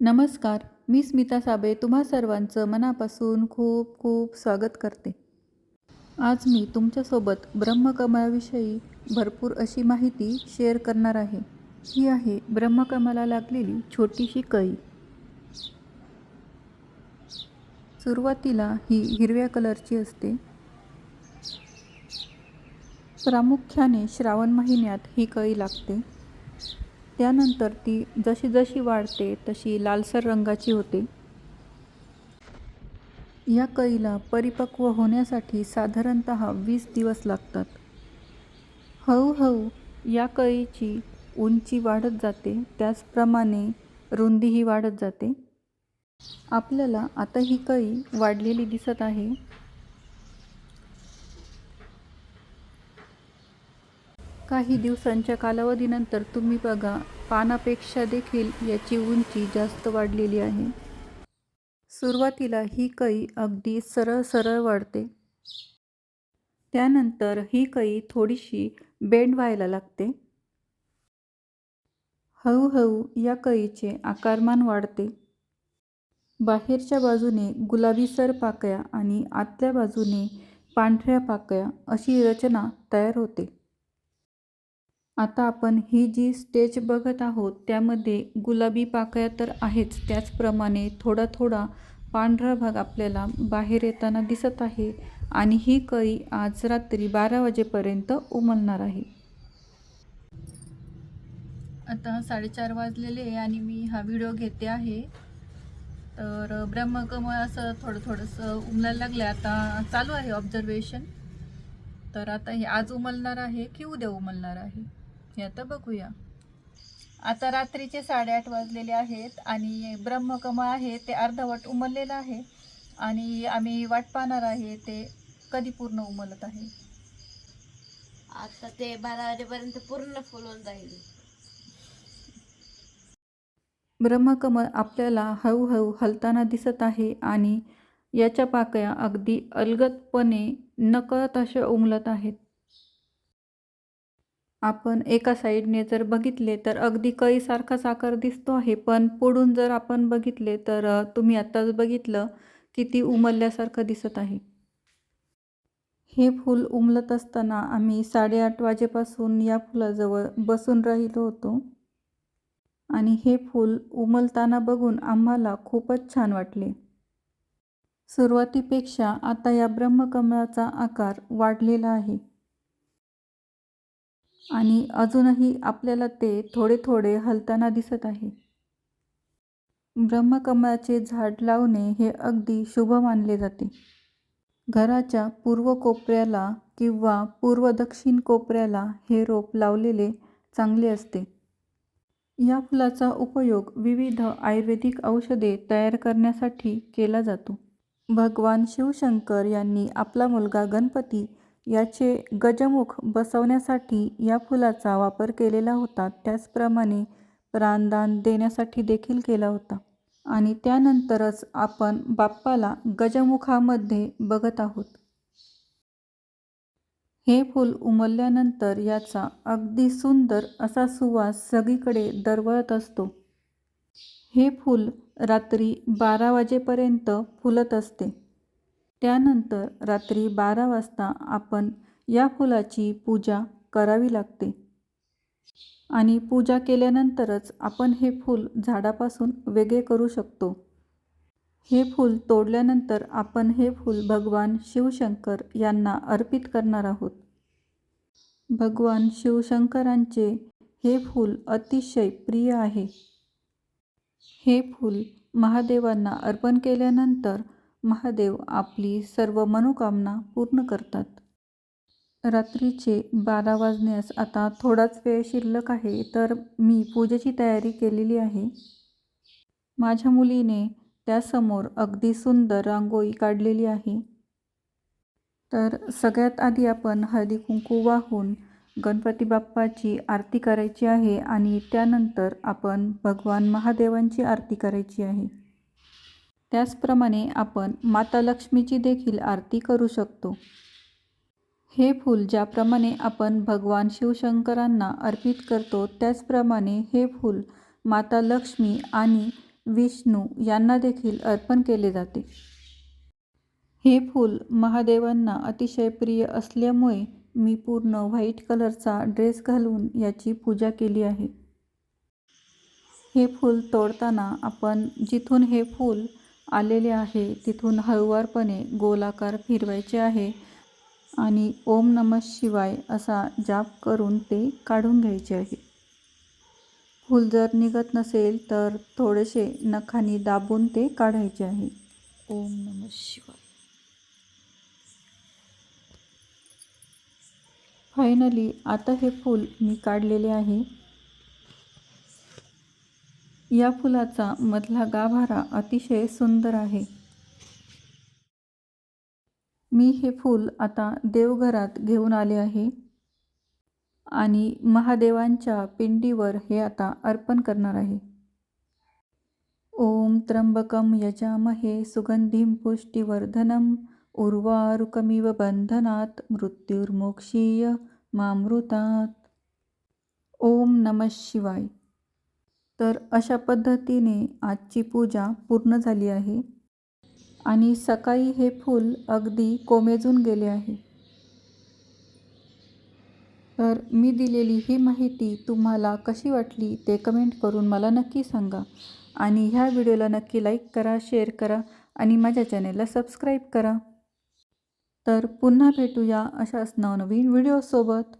नमस्कार मी स्मिता साबे तुम्हा सर्वांचं मनापासून खूप खूप स्वागत करते. आज मी तुमच्यासोबत ब्रह्मकमळाविषयी भरपूर अशी माहिती शेअर करणार आहे. ही आहे ब्रह्मकमला लागलेली छोटीशी कळी. सुरुवातीला ही हिरव्या कलरची असते. प्रामुख्याने श्रावण महिन्यात ही कळी लागते. त्यानंतर ती जशी जशी वाढते तशी लालसर रंगाची होते. या कळीला परिपक्व होण्यासाठी साधारणत वीस दिवस लागतात. हळूहळू या कळीची उंची वाढत जाते त्याचप्रमाणे रुंदीही वाढत जाते. आपल्याला आता ही कळी वाढलेली दिसत आहे. काही दिवसांच्या कालावधीनंतर तुम्ही बघा पानापेक्षा देखील याची उंची जास्त वाढलेली आहे. सुरुवातीला ही कळी अगदी सरळ सरळ वाढते. त्यानंतर ही कळी थोडीशी बेंड व्हायला लागते. हळूहळू या कळीचे आकारमान वाढते. बाहेरच्या बाजूने गुलाबीसर पाकळ्या आणि आतल्या बाजूने पांढऱ्या पाकळ्या अशी रचना तयार होते. आता आपण ही जी स्टेज बघत आहोत त्यामध्ये गुलाबी पाकळ्या तर आहेच. त्याचप्रमाणे थोडा थोडा पांढरा भाग आपल्याला बाहेर येताना दिसत आहे आणि ही कळी आज रात्री बारा वाजेपर्यंत उमलणार आहे. आता साडेचार वाजलेले आहे आणि मी हा व्हिडिओ घेते आहे. तर ब्रह्मकमळ असं थोडं थोडंसं उमलायला लागलं आता चालू आहे ऑब्झर्वेशन तर आता हे आज उमलणार आहे की उद्या उमलणार आहे? हे आता बघूया. आता रात्रीचे साडेआठ वाजलेले आहेत आणि ब्रह्मकमळ आहे ते अर्धवट उमललेलं आहे आणि आम्ही वाट पाहणार आहे ते कधी पूर्ण उमलत आहे. आता ते बारा वाजेपर्यंत पूर्ण फुलून जाईल. ब्रह्मकमळ आपल्याला हळूहळू हलताना दिसत आहे आणि याच्या पाकळ्या अगदी अलगदपणे नकळत अशा उमलत आहेत. आपण एका साईडने जर बघितले तर अगदी कळीसारखाच आकार दिसतो आहे पण पुढून जर आपण बघितले तर तुम्ही आत्ताच बघितलं की ती उमलल्यासारखं दिसत आहे. हे फूल उमलत असताना आम्ही साडेआठ वाजेपासून या फुलाजवळ बसून राहिलो होतो. आणि हे फूल उमलताना बघून आम्हाला खूपच छान वाटले. सुरुवातीपेक्षा आता या ब्रह्मकमळाचा आकार वाढलेला आहे. आणि अजूनही आपल्याला ते थोडे थोडे हलताना दिसत आहे. ब्रह्मकमळाचे झाड लावणे हे अगदी शुभ मानले जाते. घराच्या पूर्व कोपऱ्याला किंवा पूर्व दक्षिण कोपऱ्याला हे रोप लावलेले चांगले असते. या फुलाचा उपयोग विविध आयुर्वेदिक औषधे तयार करण्यासाठी केला जातो. भगवान शिवशंकर यांनी आपला मुलगा गणपती याचे गजमुख बसवण्यासाठी या फुलाचा वापर केलेला होता. त्याचप्रमाणे प्राणदान देण्यासाठी देखील केला होता. आणि त्यानंतरच आपण बाप्पाला गजमुखामध्ये बघत आहोत. हे फूल उमलल्यानंतर याचा अगदी सुंदर असा सुवास सगळीकडे दरवळत असतो. हे फूल रात्री बारा वाजेपर्यंत फुलत असते. त्यानंतर रात्री बारा वाजता आपण या फुलाची पूजा करावी लागते. आणि पूजा केल्यानंतरच आपण हे फूल झाडापासून वेगळे करू शकतो. हे फूल तोडल्यानंतर आपण हे फूल भगवान शिवशंकर यांना अर्पित करणार आहोत. भगवान शिवशंकरांचे हे फूल अतिशय प्रिय आहे. हे फूल महादेवांना अर्पण केल्यानंतर महादेव आपली सर्व मनोकामना पूर्ण करतात. रात्रीचे बारा वाजण्यास आता थोडाच वेळ शिल्लक आहे तर मी पूजेची तयारी केलेली आहे. माझ्या मुलीने त्यासमोर अगदी सुंदर रांगोळी काढलेली आहे. तर सगळ्यात आधी आपण हळदी कुंकू वाहून गणपती बाप्पाची आरती करायची आहे आणि त्यानंतर आपण भगवान महादेवांची आरती करायची आहे. त्याचप्रमाणे आपण माता लक्ष्मीची देखील आरती करू शकतो. हे फूल ज्याप्रमाणे आपण भगवान शिवशंकरांना अर्पित करतो त्याचप्रमाणे हे फूल माता लक्ष्मी आणि विष्णू यांना देखील अर्पण केले जाते. हे फूल महादेवांना अतिशय प्रिय असल्यामुळे मी पूर्ण व्हाईट कलरचा ड्रेस घालून याची पूजा केली आहे. हे फूल तोडताना आपण जिथून हे फूल आलेले आहे. तिथून हळुवारपणे गोलाकार फिरवायचे आहे आणि ओम नम शिवाय असा जाप करून ते काढून घ्यायचे आहे. फूल जर निघत नसेल तर थोडेसे नखानी दाबून ते काढायचे आहे. ओम नम शिवाय. फायनली आता हे फूल मी काढलेले आहे. या फुलाचा मधला गाभारा अतिशय सुंदर आहे. मी हे फूल आता देवघरात घेऊन आले आहे आणि महादेवांच्या पिंडीवर हे आता अर्पण करणार आहे. ओम त्र्यंबकम यजामहे सुगंधीम पुष्टिवर्धनम उर्वारुकमिव बंधनात मृत्युर्मोक्षीय मामृतात. ओम नमः शिवाय. तर अशा पद्धतीने आजची पूजा पूर्ण झाली आहे. आणि सकाळी हे फूल अगदी कोमेजून गेले आहे. तर मी दिलेली ही माहिती तुम्हाला कशी वाटली ते कमेंट करून मला नक्की सांगा. आणि ह्या व्हिडिओला नक्की लाईक करा शेअर करा आणि माझ्या चॅनेलला सबस्क्राईब करा. तर पुन्हा भेटूया अशाच नवनवीन व्हिडिओसोबत.